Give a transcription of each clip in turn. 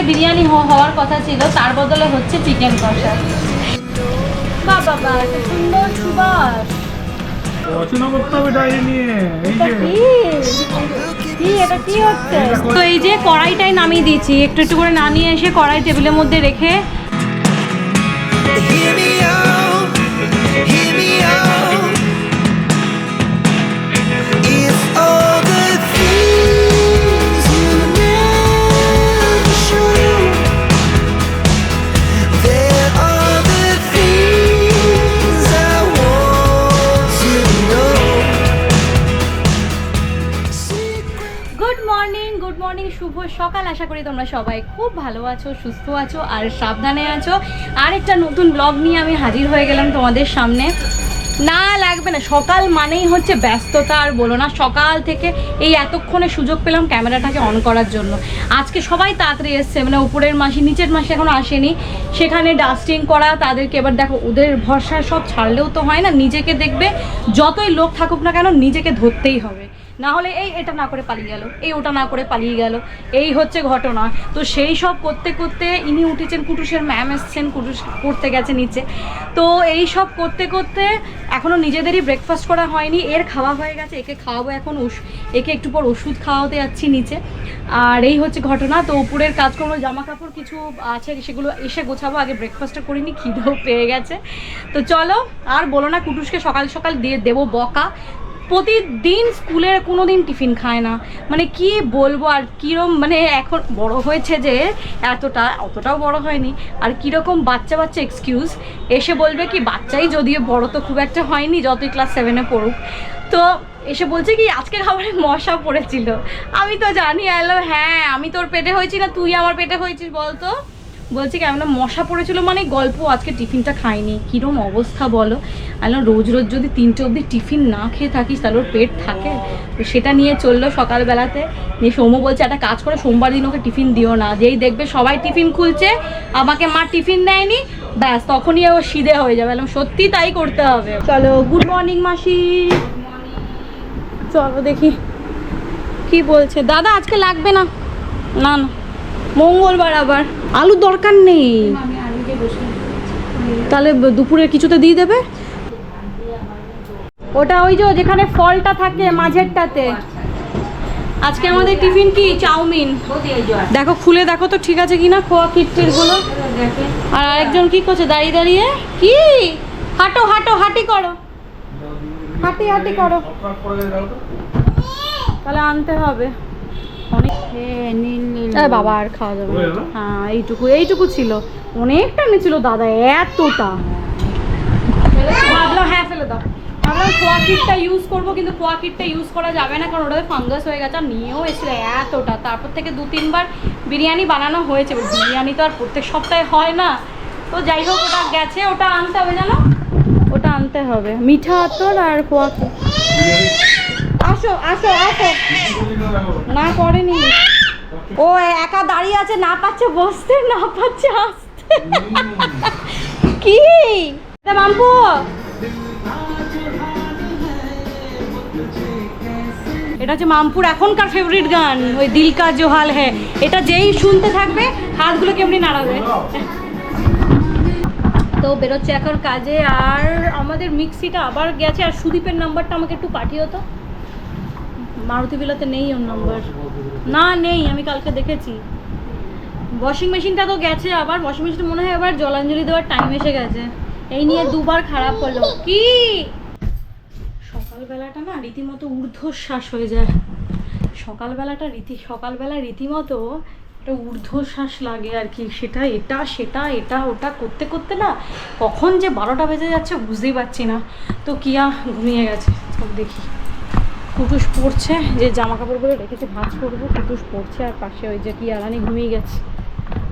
টেবিলে বিরিয়ানি হওয়ার কথা ছিল তার বদলে হচ্ছে চিকেন কষা। বাবা বাবা এটা সুন্দর সুবাস। পড়াশোনা করতে হবে ডায়েরি নিয়ে এই যে। কি? কি এটা কি হচ্ছে? তো এই যে কড়াইটাই নামিয়ে দিয়েছি একটু একটু করে নামিয়ে এসে কড়াই টেবিলের মধ্যে রেখে শুভ সকাল। আশা করি তোমরা সবাই খুব ভালো আছো, সুস্থ আছো আর সাবধানে আছো। আর একটা নতুন ব্লগ নিয়ে আমি হাজির হয়ে গেলাম তোমাদের সামনে। না লাগবে না, সকাল মানেই হচ্ছে ব্যস্ততা আর বলো না, সকাল থেকে এই এতক্ষণে সুযোগ পেলাম ক্যামেরাটাকে অন করার জন্য। আজকে সবাই তাড়াতাড়ি এসছে মানে উপরের মাসি, নিচের মাসি এখনও আসেনি। সেখানে ডাস্টিং করা, তাদেরকে এবার দেখো, ওদের ভরসায় সব ছাড়লেও তো হয় না, নিজেকে দেখবে, যতই লোক থাকুক না কেন, নিজেকে ধরতেই হবে। না হলে এই এটা না করে পালিয়ে গেল, এই ওটা না করে পালিয়ে গেল, এই হচ্ছে ঘটনা। তো সেই সব করতে করতে ইনি উঠেছেন কুটুসের ম্যাম এসছেন, কুটুস করতে গেছে নিচে। তো এই সব করতে করতে এখনও নিজেদেরই ব্রেকফাস্ট করা হয়নি, এর খাওয়া হয়ে গেছে, একে খাওয়াবো এখন একে একটু পর ওষুধ খাওয়াতে যাচ্ছি নিচে। আর এই হচ্ছে ঘটনা, তো উপরের কাজকর্ম জামা কাপড় কিছু আছে, সেগুলো এসে গোছাবো, আগে ব্রেকফাস্টটা করিনি, খিদেও পেয়ে গেছে। তো চলো, আর বলো না কুটুসকে সকাল সকাল দিয়ে দেবো বকা। প্রতিদিন স্কুলের কোনো দিন টিফিন খায় না। মানে কি বলব আর কীরম মানে এখন বড় হয়েছে যে এতটা, অতটাও বড় হয়নি। আর কীরকম বাচ্চা বাচ্চা এক্সকিউজ এসে বলবে কি, বাচ্চাই যদিও বড় তো খুব একটা হয়নি, যতই ক্লাস সেভেনে পড়ুক। তো এসে বলছে কি, আজকে খাবারে মশা পড়েছিল। আমি তো জানি এলো হ্যাঁ আমি তোর পেটে হয়েছি না, তুই আমার পেটে হয়েছিস, বলতো। বলছি কেমন মশা পড়েছিল মানে গল্প, আজকে টিফিনটা খাইনি। কিরম অবস্থা বলো? আলো রোজ রোজ যদি তিনটে অবধি টিফিন না খেয়ে থাকিস, তাহলে ওর পেট থাকে। তো সেটা নিয়ে চলল সকালবেলাতে। নিয়ে সৌম্য বলছে, একটা কাজ করে, সোমবার দিন ওকে টিফিন দিও না। যেই দেখবে সবাই টিফিন খুলছে, আমাকে মা টিফিন দেয়নি, ব্যাস, তখনই ও সিধে হয়ে যাবে। এলাম সত্যি তাই করতে হবে। চলো গুড মর্নিং মাসি। চলো দেখি, কি বলছে। দাদা, আজকে লাগবে না? না না। মঙ্গলবার আবার। আলুর দরকার নেই। তাহলে দুপুরে কিছুতে দিয়ে দেবে? ওটা ওই যে যেখানে ফলটা থাকে মাঝেরটাতে। আজকে আমাদের টিফিন কি? চাউমিন। দেখো, খুলে দেখো তো ঠিক আছে কিনা খোয়া কিটটিরগুলো আর আরেকজন কি করছে? দাঁড়িয়ে দাঁড়িয়ে? কি? হাঁটো হাঁটো, হাঁটি করো। হাঁটি হাঁটি করো। তাহলে আনতে হবে। অনেক এ বাবা আর খাওয়া যাবে। হ্যাঁ এইটুকু এইটুকু ছিল। অনেকটা এনেছিল দাদা এতটা। ভাবলাম হ্যাঁ ফেলে দাও। ভাবলাম খোয়া ইউজ করব কিন্তু খোয়া কিটটা ইউজ করা যাবে না কারণ ওটাতে ফাঙ্গাস হয়ে গেছে আর নিয়েও এসেছিল এতটা। তারপর থেকে দু তিনবার বিরিয়ানি বানানো হয়েছে। বিরিয়ানি তো আর প্রত্যেক সপ্তাহে হয় না। তো যাই হোক ওটা গেছে ওটা আনতে হবে জানো? ওটা আনতে হবে। মিঠা আতর আর ক্ষীর। আসো আসো আসো। না করেনি। ও একা দাঁড়িয়ে আছে, না পাচ্ছে বসতে, না পাচ্ছে আসতে। কি? মাম্পু। এটা হচ্ছে মামপুর এখনকার ফেভারিট গান, ওই দিল কা জো হ্যাঁ। এটা যেই শুনতে থাকবে, হাতগুলো কেমনি নাড়াবে। তো বেরোচ্ছে এখন কাজে, আর আমাদের মিক্সিটা আবার গেছে, আর সুদীপের নাম্বারটা আমাকে একটু পাঠিও তো। মারুতি বিলাতে নেই ওর নাম্বার না নেই আমি কালকে দেখেছি। ওয়াশিং মেশিনটা তো গেছে আবার ওয়াশিং মেশিনটা মনে হয় আবার জলাঞ্জলি দেওয়ার টাইম এসে গেছে। এই নিয়ে দুবার খারাপ হলো। কি? সকালবেলাটা না রীতিমতো ঊর্ধ্বশ্বাস হয়ে যায়। সকালবেলাটা রীতি সকালবেলা রীতিমতো একটা ঊর্ধ্বশ্বাস লাগে আর কি। সেটা এটা সেটা এটা ওটা করতে করতে না কখন যে বারোটা বেজে যাচ্ছে বুঝতেই পারছি না। তো কিয়া ঘুমিয়ে গেছে। সব দেখি। কুটুস পড়ছে যে জামা কাপড়গুলো রেখেছে, ভাঁজ করব কুটুস পড়ছে আর পাশে ওই যে কিয়া রানী ঘুমিয়ে গেছে।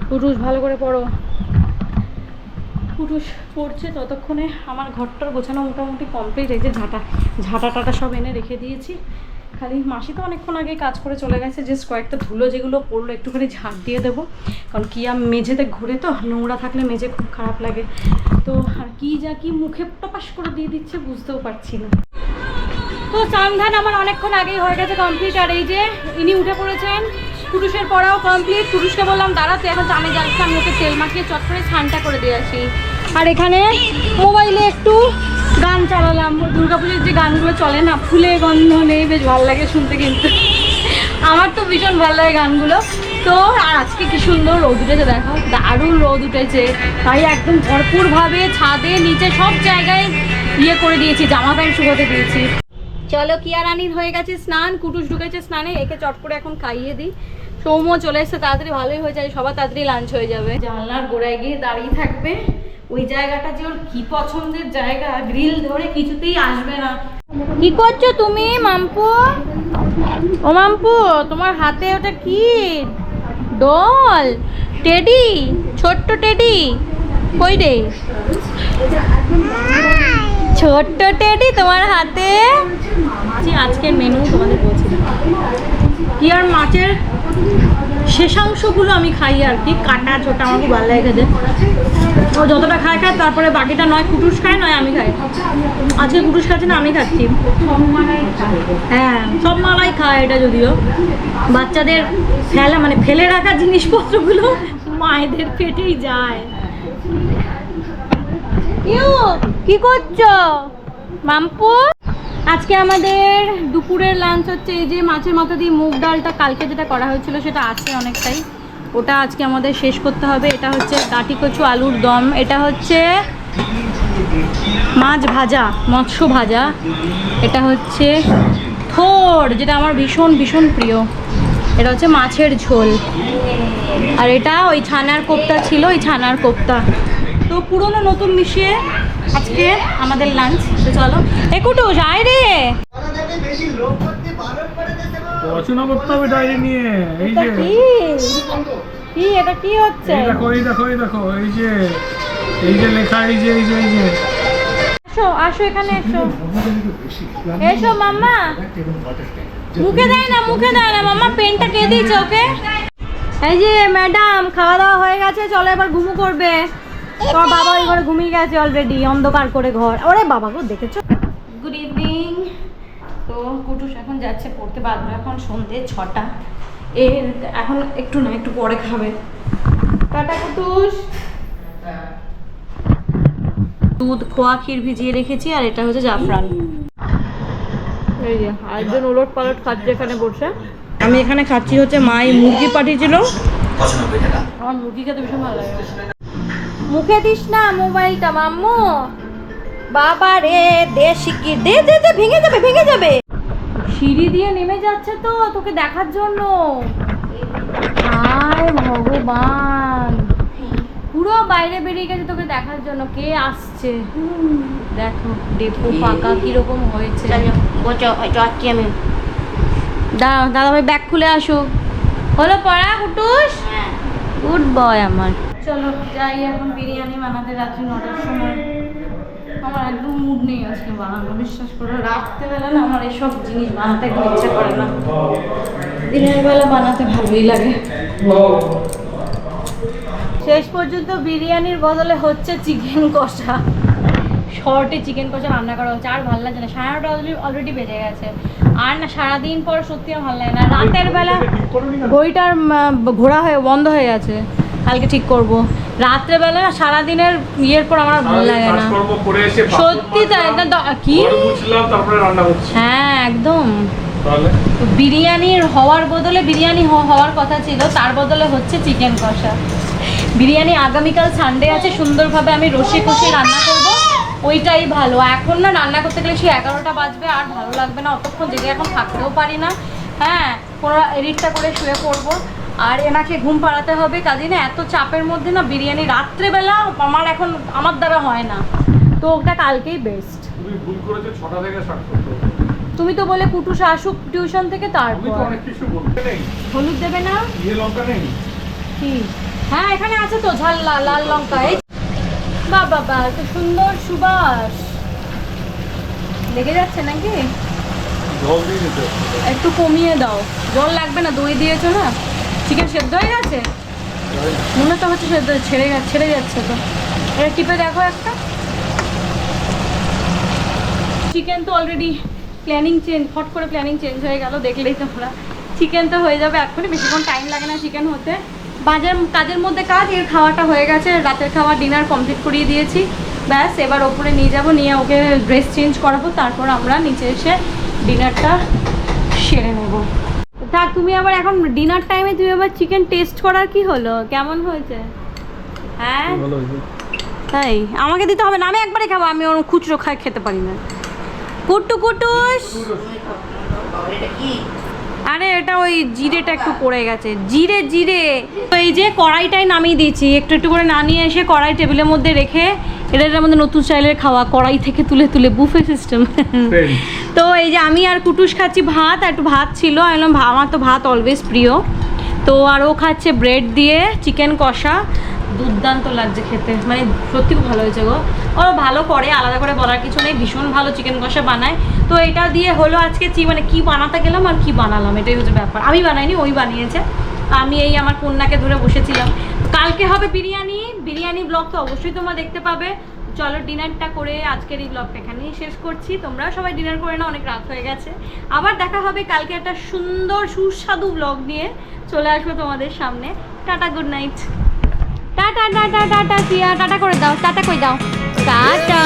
কুটুস ভালো করে পড়ো কুটুস পড়ছে ততক্ষণে, আমার ঘরটার গোছানো মোটামুটি কমপ্লিট এই যে ঝাঁটা ঝাঁটা টাটা সব এনে রেখে দিয়েছি। খালি মাসি তো অনেকক্ষণ আগে কাজ করে চলে গেছে জাস্ট কয়েকটা ধুলো যেগুলো পড়ল একটুখানি ঝাঁট দিয়ে দেবো। কারণ কি আর মেঝেতে ঘুরে তো, নোংরা থাকলে মেঝে খুব খারাপ লাগে। তো আর কি যা কি মুখে টপাস করে দিয়ে দিচ্ছে বুঝতেও পারছি না। তো চান আমার অনেকক্ষণ আগেই হয়ে গেছে কমপ্লিট আর এই যে ইনি উঠে পড়েছেন, পুরুষের পড়াও কমপ্লিট পুরুষকে বললাম দাঁড়াতে এখন চানে যাচ্ছি আমি ওকে তেল মাখিয়ে চট করে স্নানটা করে দিয়ে আসি। আর এখানে মোবাইলে একটু গান চালালাম, দুর্গাপুজোর যে গানগুলো চলে না, ফুলে গন্ধ নেই, বেশ ভালো লাগে শুনতে কিন্তু। আমার তো ভীষণ ভালো লাগে গানগুলো। তো আর আজকে কি সুন্দর রোদ উঠেছে, দেখো, দারুণ রোদ উঠেছে। তাই একদম ভরপুরভাবে ছাদে, নিচে সব জায়গায় ইয়ে করে দিয়েছি, জামা প্যান্ট শুকোতে দিয়েছি। চলো কিয়া রানীর হয়ে গেছে স্নান, কুটুস ঢুকেছে স্নানে, একে চট করে এখন খাইয়ে দিই। সৌম্য চলে এসছে, তাড়াতাড়ি ভালোই হয়ে যায়, সবার তাড়াতাড়ি লাঞ্চ হয়ে যাবে। জানলার গোড়ায় গিয়ে দাঁড়িয়ে থাকবে। ওই জায়গাটা যে ওর কি পছন্দের জায়গা গ্রিল ধরে কিছুতেই আসবে না। কি করছ তুমি, মাম্পু? ও মাম্পু, তোমার হাতে ওটা কি? ডল টেডি, ছোট্ট টেডি, কই রে? ছোট্ট টেডি তোমার হাতে। আজকের মেনু তোমাদের বলছি। কি আর মাছের শেষাংশগুলো আমি খাই আর কি কাটা ছোটা আমার খুব ভালো লাগে খেতে। ও যতটা খায় খায় তারপরে বাকিটা নয় কুটুস খায় নয় আমি খাই। আজকে কুটুস খাচ্ছে না আমি খাচ্ছি। হ্যাঁ সব মালাই খায় এটা যদিও। বাচ্চাদের ফেলা মানে ফেলে রাখা জিনিসপত্রগুলো মায়েদের পেটেই যায়। ইউ কি করছ? মাম্পু? আজকে আমাদের দুপুরের লাঞ্চ হচ্ছে এই যে মাছের মাথা দিয়ে মুগ ডালটা কালকে যেটা করা হয়েছিল সেটা আছে অনেকটাই। ওটা আজকে আমাদের শেষ করতে হবে। এটা হচ্ছে ডাটি কচু আলুর দম। এটা হচ্ছে মাছ ভাজা, মৎস্য ভাজা। এটা হচ্ছে থোর, যেটা আমার ভীষণ ভীষণ প্রিয়। এটা হচ্ছে মাছের ঝোল। আর এটা ওই ছানার কোপ্তা ছিল, ওই ছানার কোপ্তা। তো পুরনো নতুন মিশিয়ে আজকে আমাদের লাঞ্চ তো চলো। একুটু যাই রে। করতে হবে ডায়েরি নিয়ে এই যে। কি? কি এটা কি হচ্ছে? এই দেখো এই দেখো এই দেখো এই যে এই যে লেখা এই যে এই যে এই যে। আসো আসো এখানে এসো। এসো মাম্মা। মুখে দেয় না মুখে দেয় না মাম্মা পেনটা কে দিয়েছে ওকে। এই যে ম্যাডাম খাওয়া দাওয়া হয়ে গেছে চলো এবার ঘুমু করবে। তোমার বাবা ওই ঘরে ঘুমিয়ে গেছে অলরেডি অন্ধকার করে ঘর। ওরে বাবা গো দেখেছ? গুড ইভিনিং তো কুটুস এখন যাচ্ছে পড়তে পারবে এখন সন্ধে ছটা। এর এখন একটু না একটু পরে খাবে। টাটা কুটুস। দুধ খোয়া ক্ষীর ভিজিয়ে রেখেছি আর এটা হচ্ছে জাফরান। এই যে আরেকজন উলট পালট খাচ্ছে এখানে বসে। আমি এখানে খাচ্ছি হচ্ছে মাই মুরগি পাঠিয়েছিল। আমার মুরগি খেতে ভীষণ ভালো লাগে। মুখে দিস না মোবাইলটা মাম্মু। বাবা রে দে শিগগির দে দে দে ভেঙে যাবে ভেঙে যাবে। সিঁড়ি দিয়ে নেমে যাচ্ছে তো তোকে দেখার জন্য। হায় ভগবান। পুরো বাইরে বেরিয়ে গেছে তোকে দেখার জন্য। কে আসছে? দেখো ডেপো ফাঁকা কীরকম হয়েছে। দাঁড়াও দাদা ভাই ব্যাগ খুলে আসো। হলো পড়া কুটুস? গুড বয় আমার। চলো যাই এখন বিরিয়ানি বানাতে রাত্রি নটার সময়। আমার একদম মুড নেই আজকে বানানো বিশ্বাস করো রাত্রেবেলা না আমার এসব জিনিস বানাতে একদম ইচ্ছা করে না। দিনের বেলা বানাতে ভালোই লাগে। শেষ পর্যন্ত বিরিয়ানির বদলে হচ্ছে চিকেন কষা। শর্টে চিকেন কষা রান্না করা হচ্ছে আর ভালো লাগছে না। সাড়ে নটা অলরেডি বেজে গেছে। আর না সারাদিন পর সত্যি আর ভালো লাগে না। রাতের বেলা বইটার ঘোরা হয়ে বন্ধ হয়ে গেছে। কালকে ঠিক করব। রাত্রেবেলা না সারাদিনের ইয়ের পর আমার ভালো লাগে না। সত্যি তাই কি? হ্যাঁ একদম। বিরিয়ানির হওয়ার বদলে বিরিয়ানি হওয়ার কথা ছিল তার বদলে হচ্ছে চিকেন কষা। বিরিয়ানি আগামীকাল সানডে আছে সুন্দরভাবে আমি রসে কষে রান্না করব। ওইটাই ভালো। এখন না রান্না করতে গেলে সেই এগারোটা বাজবে আর ভালো লাগবে না। অতক্ষণ জেগে এখন থাকতেও পারি না। হ্যাঁ কোনো এডিটটা করে শুয়ে পড়ব। আর এনাকে ঘুম পাড়াতে হবে কাজে না এত চাপের মধ্যে না বিরিয়ানি রাত্রেবেলা আমার এখন আমার দ্বারা হয় না। তো ওটা কালকেই বেস্ট তুমি ভুল করেছ ছটা থেকে স্টার্ট তুমি তো বলে কুটুস আসুক টিউশন থেকে তো তারপর। হলুদ দেবে না? ইয়ে লঙ্কা নেই। কি? হ্যাঁ এখানে আছে তো ঝাল লাল লাল লঙ্কা। এই বা বাবা এত সুন্দর সুবাস। লেগে যাচ্ছে নাকি? জল দিয়ে দিতে একটু কমিয়ে দাও। জল লাগবে না দই দিয়েছ না? চিকেন সেদ্ধ হয়ে গেছে? মনে তো হচ্ছে সেদ্ধ ছেড়ে গেছে ছেড়ে যাচ্ছে তো। এটা টিপে দেখো একটা। চিকেন তো অলরেডি প্ল্যানিং চেঞ্জ ফট করে প্ল্যানিং চেঞ্জ হয়ে গেল, দেখলেই তো তোমরা। চিকেন তো হয়ে যাবে এক্ষুনি বেশিক্ষণ টাইম লাগে না চিকেন হতে। বাজার, কাজের মধ্যে কাজ, এর খাওয়াটা হয়ে গেছে, রাতের খাওয়া ডিনার কমপ্লিট করিয়ে দিয়েছি। ব্যাস, এবার ওপরে নিয়ে যাব, নিয়ে ওকে ড্রেস চেঞ্জ করাবো, তারপর আমরা নিচে এসে ডিনারটা সেরে নেব। থাক তুমি আবার এখন ডিনার টাইমে তুমি আবার চিকেন টেস্ট করার কি হলো? কেমন হয়েছে? হ্যাঁ? তাই? আমাকে দিতে হবে না আমি একবারে খাব আমি ওর খুচরো খাই খেতে পারি না। কুট্টু কুটুস আরে এটা ওই জিরেটা একটু পড়ে গেছে। জিরে জিরে। তো এই যে কড়াইটাই নামিয়ে দিয়েছি একটু একটু করে নামিয়ে এসে কড়াই টেবিলের মধ্যে রেখে এটা এটার মধ্যে নতুন স্টাইলের খাওয়া কড়াই থেকে তুলে তুলে বুফে সিস্টেম তো এই যে আমি আর কুটুস খাচ্ছি ভাত আর একটু ভাত ছিল। আমার তো ভাত অলওয়েজ প্রিয়। তো আর ও খাচ্ছে ব্রেড দিয়ে চিকেন কষা। দুর্দান্ত লাগছে খেতে। মানে সত্যি খুব ভালো হয়েছে গো। ও ভালো করে, আলাদা করে বলার কিছু নেই। ভীষণ ভালো চিকেন কষা বানায়। তো এটা দিয়ে হলো আজকে চি মানে কি বানাতে গেলাম আর কি বানালাম, এটাই হচ্ছে ব্যাপার। আমি বানাইনি, ওই বানিয়েছে। আমি এই আমার কন্যাকে ধরে বসেছিলাম। কালকে হবে বিরিয়ানি। বিরিয়ানি ব্লগ তো অবশ্যই তোমরা দেখতে পাবে। চলো ডিনারটা করে আজকের এই ব্লগটা এখানেই শেষ করছি। তোমরা সবাই ডিনার করে না অনেক রাত হয়ে গেছে। আবার দেখা হবে কালকে একটা সুন্দর সুস্বাদু ব্লগ নিয়ে। চলে আসব তোমাদের সামনে। Tata good night tata tata tata টিয়া টাটা করে দাও টাটা করে দাও। টাটা